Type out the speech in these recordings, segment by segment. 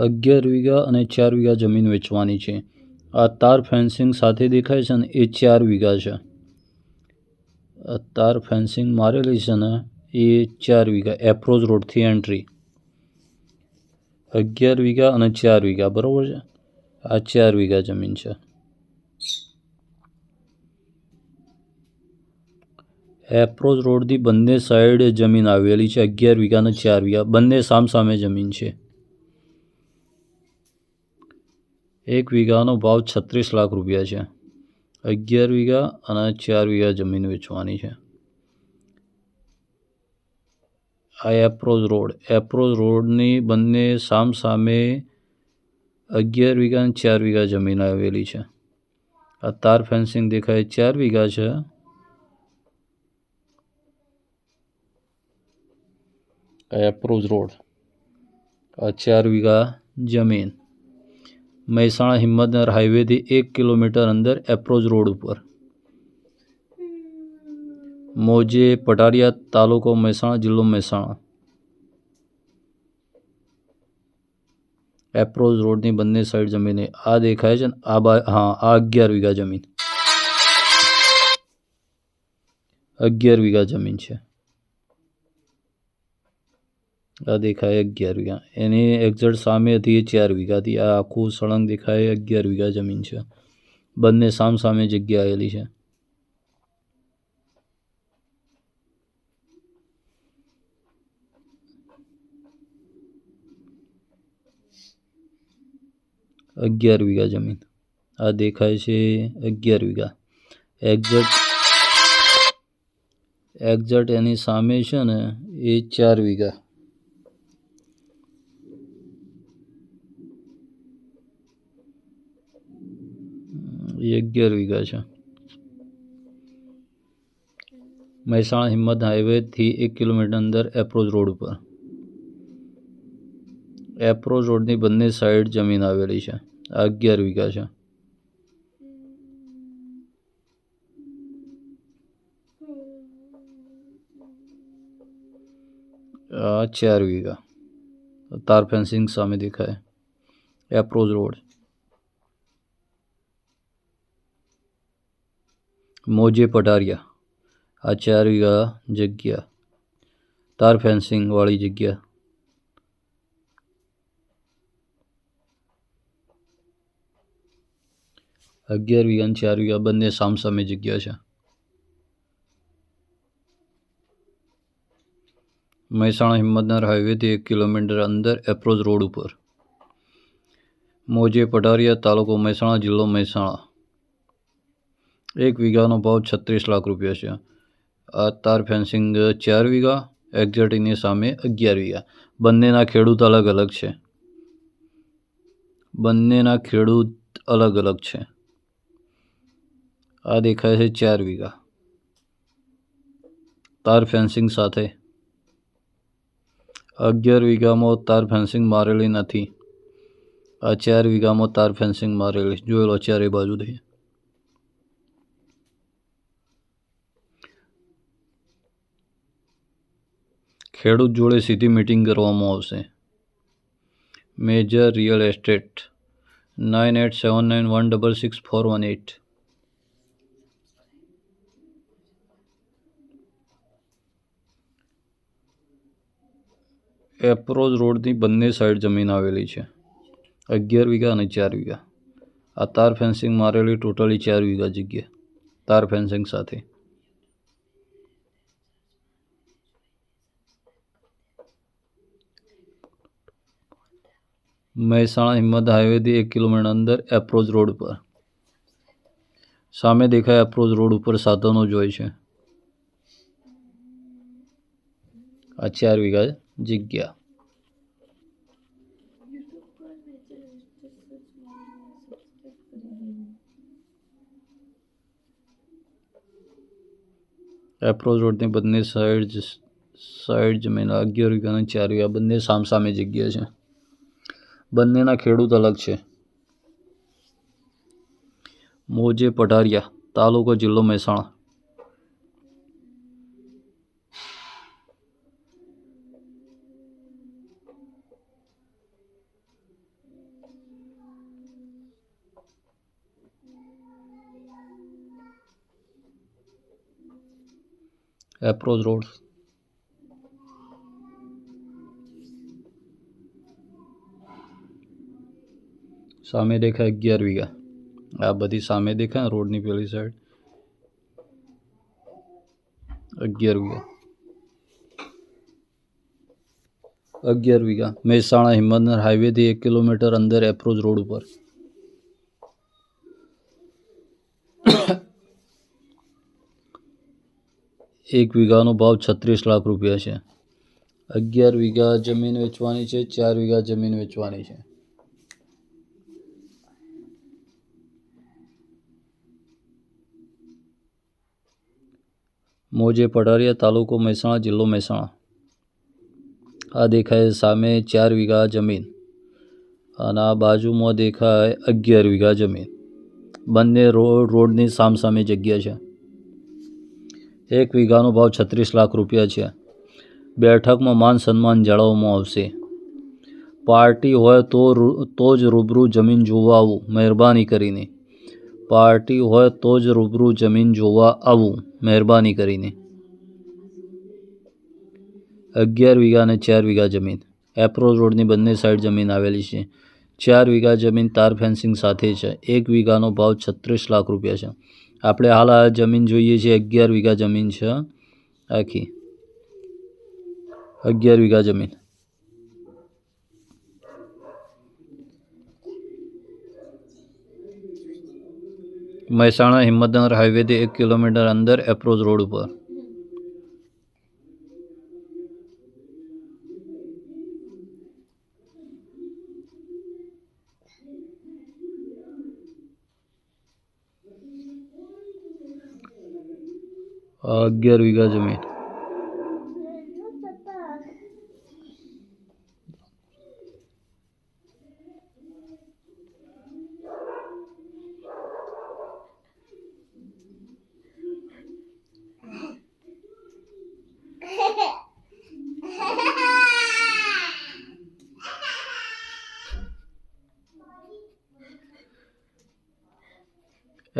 અગિયાર વીઘા અને ચાર વીઘા જમીન વેચવાની છે. આ તાર ફેન્સિંગ સાથે દેખાય છે ને એ ચાર વીઘા છે. આ તાર ફેન્સિંગ મારેલી છે ને એ ચાર વીઘા, એપ્રોચ રોડથી એન્ટ્રી. અગિયાર વીઘા અને ચાર વીઘા, બરાબર છે? આ ચાર વીઘા જમીન છે. એપ્રોચ રોડથી બંને સાઈડ જમીન આવેલી છે, અગિયાર વીઘા અને ચાર વીઘા, બંને સામસામે જમીન છે. એક વીઘાનો ભાવ છત્રીસ લાખ રૂપિયા છે. અગિયાર વીઘા અને ચાર વીઘા જમીન વેચવાની છે. આ એપ્રોચ રોડ. એપ્રોચ રોડની બંને સામસામે અગિયાર વીઘા અને ચાર વીઘા જમીન આવેલી છે. આ તાર ફેન્સિંગ દેખાય. ચાર વીઘા છે. Approach road. આ ચાર વીઘા જમીન. મહેસાણા હિંમતનગર હાઈવેથી એક કિલોમીટર અંદર એપ્રોચ રોડ ઉપર. મોજે પટારિયા તાલુકો મહેસાણા, જિલ્લો મહેસાણા. એપ્રોચ રોડની બંને સાઈડ જમીન આ દેખાય છે ને, આ બા, હા, આ અગિયાર વીઘા જમીન. અગિયાર વીઘા જમીન છે. આ દેખાય અગિયાર વીઘા. એની એક્ઝેક્ટ સામે હતી એ ચાર વીઘા હતી. આ આખું સળંગ દેખાય અગિયાર વીઘા જમીન છે. બંને સામ સામે જગ્યા આવેલી છે. અગિયાર વીઘા જમીન. આ દેખાય છે અગિયાર વીઘા. એક્ઝેક્ટ એક્ઝેક્ટ એની સામે છે ને એ ચાર વીઘા. અગિયાર વીઘા છે. મહેસાણા હિંમત હાઈવેથી એક કિલોમીટર અંદર એપ્રોચ રોડ ઉપર. એપ્રોચ રોડની બંને સાઈડ જમીન આવેલી છે. આ અગિયાર વીઘા છે. આ ચાર વીઘા. તાર ફેન્સિંગ સામે દેખાય. એપ્રોચ રોડ મોજે પટારિયા આ ચાર વીઘા જગ્યા. તાર ફેન્સિંગવાળી જગ્યા. અગિયાર વીઘા અને ચાર વીઘા બંને સામસામે જગ્યા છે. મહેસાણા હિંમતનગર હાઈવેથી એક કિલોમીટર અંદર એપ્રોચ રોડ ઉપર. મોજે પટારિયા તાલુકો મહેસાણા જિલ્લો મહેસાણા. એક વીઘાનો ભાવ છત્રીસ લાખ રૂપિયા છે. આ તાર ફેન્સિંગ ચાર વીઘા, એક્ઝેક્ટની સામે અગિયાર વીઘા. બંનેના ખેડૂત અલગ અલગ છે. બંનેના ખેડૂત અલગ અલગ છે. આ દેખાય છે ચાર વીઘા. તાર ફેન્સિંગ સાથે. અગિયાર વીઘામાં તાર ફેન્સિંગ મારેલી નથી. આ ચાર વીઘામાં તાર ફેન્સિંગ મારેલી જોયેલો ચારે બાજુથી. ખેડૂત જોડે સીધી મીટિંગ કરવામાં આવશે. Major real estate nine eight seven nine one double six four one eight approach રોડની બંને સાઈડ જમીન આવેલી છે. અગિયાર વીઘા અને ચાર વીઘા. આ તાર ફેન્સિંગ મારેલી ટોટલી ચાર વીઘા જગ્યા. તાર ફેન્સિંગ સાથે. મહેસાણા હિંમત હાઈવેથી એક કિલોમીટર અંદર એપ્રોચ રોડ પર. સામે દેખાય એપ્રોચ રોડ ઉપર સાધનો જ હોય છે. આ ચાર વીઘા જગ્યા. એપ્રોચ રોડની બંને સાઈડ સાઈડ જમીન, અગિયાર વીઘા અને ચાર વીઘા બંને સામસામે જગ્યા છે. બંનેના ખેડૂત અલગ છે. મોજે પઢારિયા તાલુકો જિલ્લો મહેસાણા. Approach road. સામે દેખાય અગિયાર વીઘા. આ બધી સામે દેખાય રોડની પેલી સાઈડ અગિયાર વીઘા. અગિયાર વીઘા. મહેસાણા હિંમતનગર હાઈવેથી એક કિલોમીટર અંદર એપ્રોચ રોડ ઉપર. એક વીઘાનો ભાવ છત્રીસ લાખ રૂપિયા છે. અગિયાર વીઘા જમીન વેચવાની છે, ચાર વીઘા જમીન વેચવાની છે. મોજે પઢારિયા તાલુકો મહેસાણા, જિલ્લો મહેસાણા. આ દેખાય સામે ચાર વીઘા જમીન અને આ બાજુમાં દેખાય અગિયાર વીઘા જમીન. બંને રોડ રોડની સામસામે જગ્યા છે. એક વીઘાનો ભાવ છત્રીસ લાખ રૂપિયા છે. બેઠકમાં માન સન્માન જાળવવામાં આવશે. પાર્ટી હોય તો તો જ રૂબરૂ જમીન જોવા આવું, મહેરબાની કરીને. પાર્ટી હોય તો જ રૂબરૂ જમીન જોવા આવું, મહેરબાની કરીને. અગિયાર વીઘા અને ચાર વીઘા જમીન. એપ્રોચ રોડની બંને સાઈડ જમીન આવેલી છે. ચાર વીઘા જમીન તાર ફેન્સિંગ સાથે છે. એક વીઘાનો ભાવ છત્રીસ લાખ રૂપિયા છે. આપણે હાલ આ જમીન જોઈએ છીએ. અગિયાર વીઘા જમીન છે. આખી. અગિયાર વીઘા જમીન. મહેસાણા હિંમતનગર હાઈવેથી એક કિલોમીટર અંદર એપ્રોચ રોડ ઉપર. આ અગિયાર વીઘા જમીન.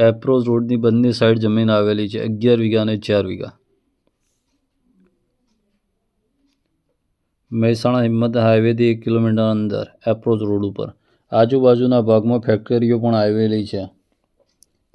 એપ્રોચ રોડની બંને સાઈડ જમીન આવેલી છે, અગિયાર વીઘા અને ચાર વીઘા. મહેસાણા હિંમત હાઈવેથી એક કિલોમીટર અંદર, એપ્રોચ રોડ ઉપર. આજુબાજુના ભાગમાં ફેક્ટરીઓ પણ આવેલી છે.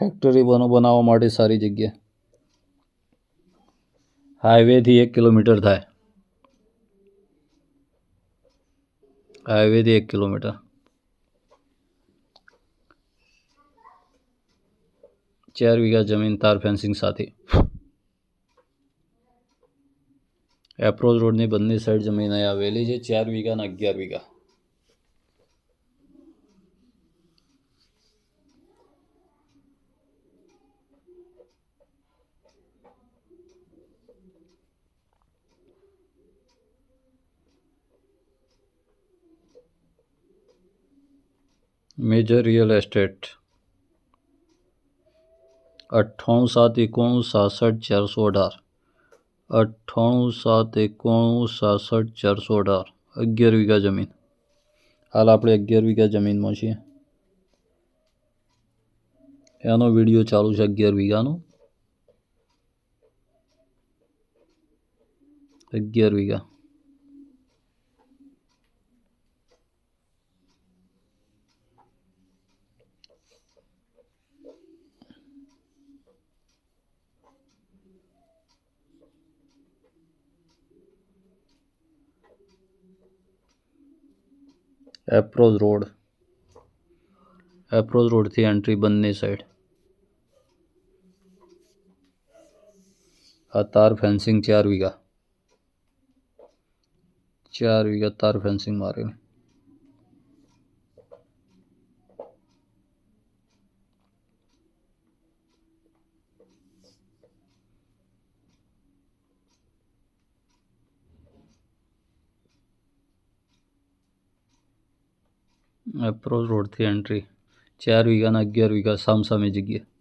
ફેક્ટરી બનો, બનાવવા માટે સારી જગ્યા. હાઈવેથી એક કિલોમીટર થાય. હાઈવેથી એક કિલોમીટર. ચાર વીઘા જમીન તાર ફેન્સિંગ સાથે. એપ્રોચ રોડની બંને સાઈડ જમીન અહીં આવેલી છે, ચાર વીઘા અને અગિયાર વીઘા. મેજર રિયલ એસ્ટેટ અઠ્ઠાણું સાત એકોણું સાસઠ ચારસો અઢાર. અઠ્ઠાણું સાત એકોણું સાસઠ ચારસો અઢાર. અગિયાર વીઘા જમીન. હાલ આપણે અગિયાર વીઘા જમીનમાં છીએ. એનો વીડિયો ચાલુ છે અગિયાર વીઘાનો. અગિયાર વીઘા. એપ્રોચ રોડ એપ્રોચ રોડથી એન્ટ્રી બંને સાઈડ આ તાર ફેન્સિંગ ચાર વીઘા ચાર વીઘા તાર ફેન્સિંગ મારેલી એપ્રોચ રોડથી એન્ટ્રી ચાર વીઘાના અગિયાર વીઘા સામસામે જગ્યા.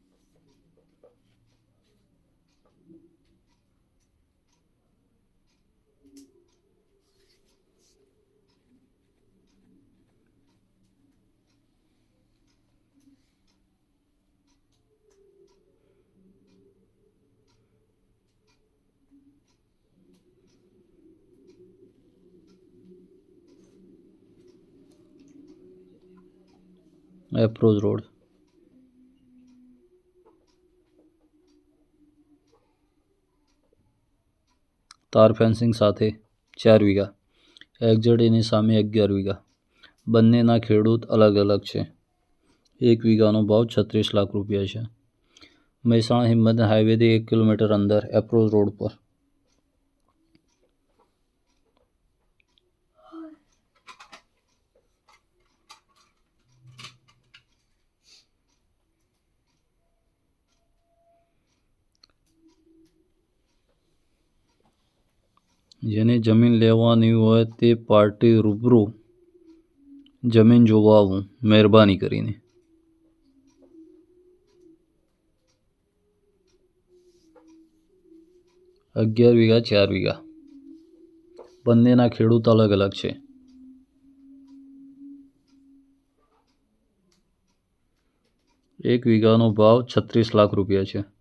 Approach road. તાર ફેન્સિંગ સાથે ચાર વીઘા. એક્ઝેટ એની સામે અગિયાર વીઘા. બંનેના ખેડૂત અલગ અલગ છે. એક વીઘાનો ભાવ છત્રીસ લાખ રૂપિયા છે. મહેસાણા હિંમત હાઈવેથી એક કિલોમીટર અંદર એપ્રોચ રોડ પર. જેને જમીન લેવાની હોય તે પાર્ટી રૂબરૂ જમીન જોવા આવું મહેરબાની કરીને. અગિયાર વીઘા, ચાર વીઘા. બંનેના ખેડૂત અલગ અલગ છે. એક વીઘાનો ભાવ છત્રીસ લાખ રૂપિયા છે.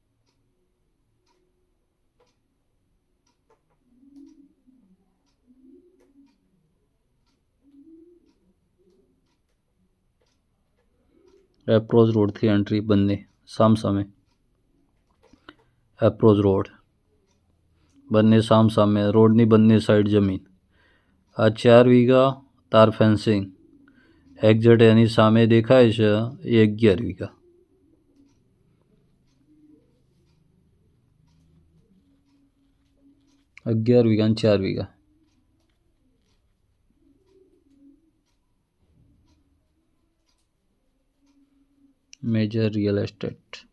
એપ્રોચ રોડથી એન્ટ્રી બંને સામસામે. એપ્રોચ રોડ બંને સામસામે. રોડની બંને સાઈડ જમીન. આ ચાર વીઘા તાર ફેન્સિંગ એક્ઝેટ એની સામે દેખાય છે, એ અગિયાર વીઘા. અગિયાર વીઘા ચાર વીઘા. Major real estate